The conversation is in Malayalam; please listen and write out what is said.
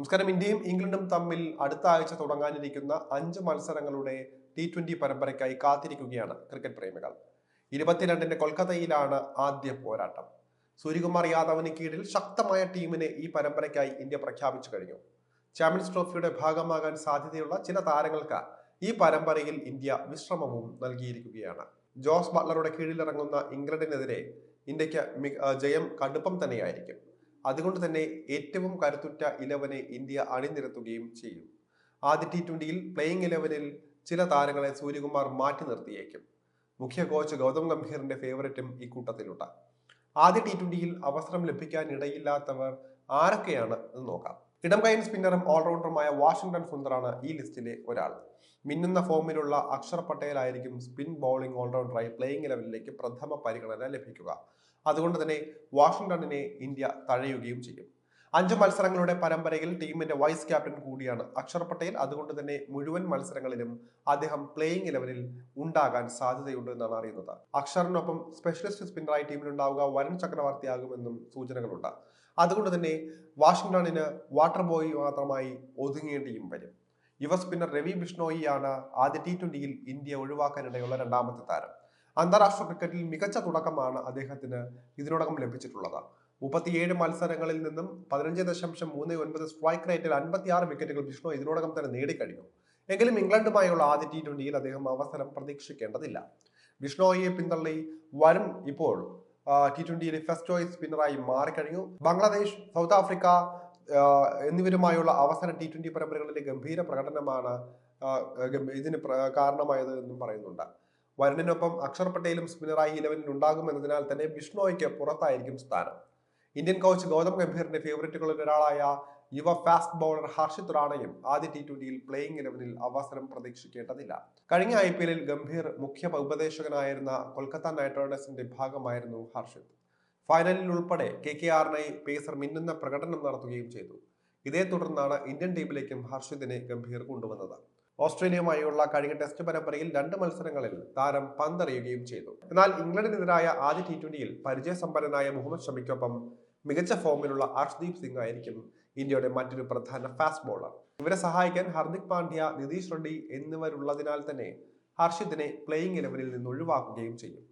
നമസ്കാരം. ഇന്ത്യയും ഇംഗ്ലണ്ടും തമ്മിൽ അടുത്ത ആഴ്ച തുടങ്ങാനിരിക്കുന്ന അഞ്ച് മത്സരങ്ങളുടെ ടി ട്വന്റി പരമ്പരയ്ക്കായി കാത്തിരിക്കുകയാണ് ക്രിക്കറ്റ് പ്രേമികൾ. ഇരുപത്തിരണ്ടിന് കൊൽക്കത്തയിലാണ് ആദ്യ പോരാട്ടം. സൂര്യകുമാർ യാദവിന് കീഴിൽ ശക്തമായ ടീമിനെ ഈ പരമ്പരയ്ക്കായി ഇന്ത്യ പ്രഖ്യാപിച്ചു കഴിഞ്ഞു. ചാമ്പ്യൻസ് ട്രോഫിയുടെ ഭാഗമാകാൻ സാധ്യതയുള്ള ചില താരങ്ങൾക്ക് ഈ പരമ്പരയിൽ ഇന്ത്യ വിശ്രമവും നൽകിയിരിക്കുകയാണ്. ജോസ് ബട്ട്ലറുടെ കീഴിലിറങ്ങുന്ന ഇംഗ്ലണ്ടിനെതിരെ ഇന്ത്യയ്ക്ക് ജയം കടുപ്പം തന്നെയായിരിക്കും. അതുകൊണ്ട് തന്നെ ഏറ്റവും കരുത്തുറ്റ ഇലവനെ ഇന്ത്യ അണിനിരത്തുകയും ചെയ്യും. ആദ്യ ടി ട്വന്റിയിൽ പ്ലേയിങ് ഇലവനിൽ ചില താരങ്ങളെ സൂര്യകുമാർ മാറ്റി നിർത്തിയേക്കും. മുഖ്യ കോച്ച് ഗൗതം ഗംഭീറിന്റെ ഫേവററ്റും ഈ കൂട്ടത്തിലുണ്ട്. ആദ്യ ടി ട്വന്റിയിൽ അവസരം ലഭിക്കാൻ ഇടയില്ലാത്തവർ ആരൊക്കെയാണ് എന്ന് നോക്കാം. ഇടം കൈൻ സ്പിന്നറും ഓൾറൗണ്ടറുമായ വാഷിംഗ്ടൺ സുന്ദറാണ് ഈ ലിസ്റ്റിലെ ഒരാൾ. മിന്നുന്ന ഫോമിലുള്ള അക്ഷർ പട്ടേലായിരിക്കും സ്പിൻ ബൗളിംഗ് ഓൾറൗണ്ടറായി പ്ലേയിങ് ലെവലിലേക്ക് പ്രഥമ പരിഗണന ലഭിക്കുക. അതുകൊണ്ട് തന്നെ വാഷിംഗ്ടണിനെ ഇന്ത്യ തഴയുകയും ചെയ്യും. അഞ്ച് മത്സരങ്ങളുടെ പരമ്പരയിൽ ടീമിന്റെ വൈസ് ക്യാപ്റ്റൻ കൂടിയാണ്. അക്ഷർ പട്ടേൽ അതുകൊണ്ട് തന്നെ മുഴുവൻ മത്സരങ്ങളിലും അദ്ദേഹം പ്ലേയിങ് ഇലവനിൽ ഉണ്ടാകാൻ സാധ്യതയുണ്ട് എന്നാണ് അറിയുന്നത്. അക്ഷറിനൊപ്പം സ്പെഷ്യലിസ്റ്റ് സ്പിന്നറായി ടീമിലുണ്ടാവുക വരുൺ ചക്രവർത്തിയാകുമെന്നും സൂചനകളുണ്ട്. അതുകൊണ്ട് തന്നെ വാഷിംഗ്ടണിന് വാട്ടർ ബോയ് മാത്രമായി ഒതുങ്ങേണ്ടിയും വരും. യുവ സ്പിന്നർ രവി ബിഷ്ണോയിയാണ് ആദ്യ ടി ട്വന്റിയിൽ ഇന്ത്യ ഒഴിവാക്കാനിടയുള്ള രണ്ടാമത്തെ താരം. അന്താരാഷ്ട്ര ക്രിക്കറ്റിൽ മികച്ച തുടക്കമാണ് അദ്ദേഹത്തിന് ഇതിനോടകം ലഭിച്ചിട്ടുള്ളത്. മുപ്പത്തിയേഴ് മത്സരങ്ങളിൽ നിന്നും പതിനഞ്ച് ദശാംശം മൂന്ന് ഒൻപത് സ്ട്രൈക്ക് റേറ്റിൽ അൻപത്തിയാറ് വിക്കറ്റുകൾ വിഷ്ണു ഇതിനോടകം തന്നെ നേടിക്കഴിഞ്ഞു. എങ്കിലും ഇംഗ്ലണ്ടുമായുള്ള ആദ്യ ടി ട്വന്റിയിൽ അദ്ദേഹം അവസരം പ്രതീക്ഷിക്കേണ്ടതില്ല. വിഷ്ണോയെ പിന്തള്ളി വരും ഇപ്പോൾ ടി ട്വന്റിയിലെ ഫസ്റ്റ് ചോയ്സ് സ്പിന്നറായി മാറിക്കഴിഞ്ഞു. ബംഗ്ലാദേശ് സൗത്ത് ആഫ്രിക്ക എന്നിവരുമായുള്ള അവസര ടി ട്വന്റി പരമ്പരകളിലെ ഗംഭീര പ്രകടനമാണ് ഇതിന് കാരണമായത് എന്നും പറയുന്നുണ്ട്. വരുണിനൊപ്പം അക്ഷർ പട്ടേലും സ്പിന്നറായി ഇലവനിൽ ഉണ്ടാകുമെന്നതിനാൽ തന്നെ ബിഷ്ണോയ്ക്ക് പുറത്തായിരിക്കും സ്ഥാനം. ഇന്ത്യൻ കോച്ച് ഗൗതം ഗംഭീറിന്റെ ഫേവറേറ്റുകളിൽ ഒരാളായ യുവ ഫാസ്റ്റ് ബൗളർ ഹർഷിത് റാണയും ആദ്യ ടി ട്വന്റിയിൽ പ്ലേയിങ് ഇലവനിൽ അവസരം പ്രതീക്ഷിക്കേണ്ടതില്ല. കഴിഞ്ഞ ഐ പി എല്ലിൽ ഗംഭീർ മുഖ്യ ഉപദേശകനായിരുന്ന കൊൽക്കത്ത നൈറ്റ് റൈഡേഴ്സിന്റെ ഭാഗമായിരുന്നു ഹർഷിത്. ഫൈനലിൽ ഉൾപ്പെടെ കെ കെ ആറിനായി പേസർ മിന്നുന്ന പ്രകടനം നടത്തുകയും ചെയ്തു. ഇതേ തുടർന്നാണ് ഇന്ത്യൻ ടീമിലേക്കും ഹർഷിതിനെ ഗംഭീർ കൊണ്ടുവന്നത്. ഓസ്ട്രേലിയയുമായുള്ള കഴിഞ്ഞ ടെസ്റ്റ് പരമ്പരയിൽ രണ്ട് മത്സരങ്ങളിൽ താരം പന്തറിയുകയും ചെയ്തു. എന്നാൽ ഇംഗ്ലണ്ടിനെതിരായ ആദ്യ ടി ട്വന്റിയിൽ പരിചയസമ്പന്നനായ മുഹമ്മദ് ഷമിക്കൊപ്പം മികച്ച ഫോമിലുള്ള അർഷ്ദീപ് സിംഗ് ആയിരിക്കും ഇന്ത്യയുടെ മറ്റൊരു പ്രധാന ഫാസ്റ്റ് ബോളർ ഇവരെ സഹായിക്കാൻ ഹർദിക് പാണ്ഡ്യ നിതീഷ് റെഡ്ഡി എന്നിവരുള്ളതിനാൽ തന്നെ ഹർഷിദിനെ പ്ലേയിങ് ഇലവനിൽ നിന്ന് ഒഴിവാക്കുകയും ചെയ്യും.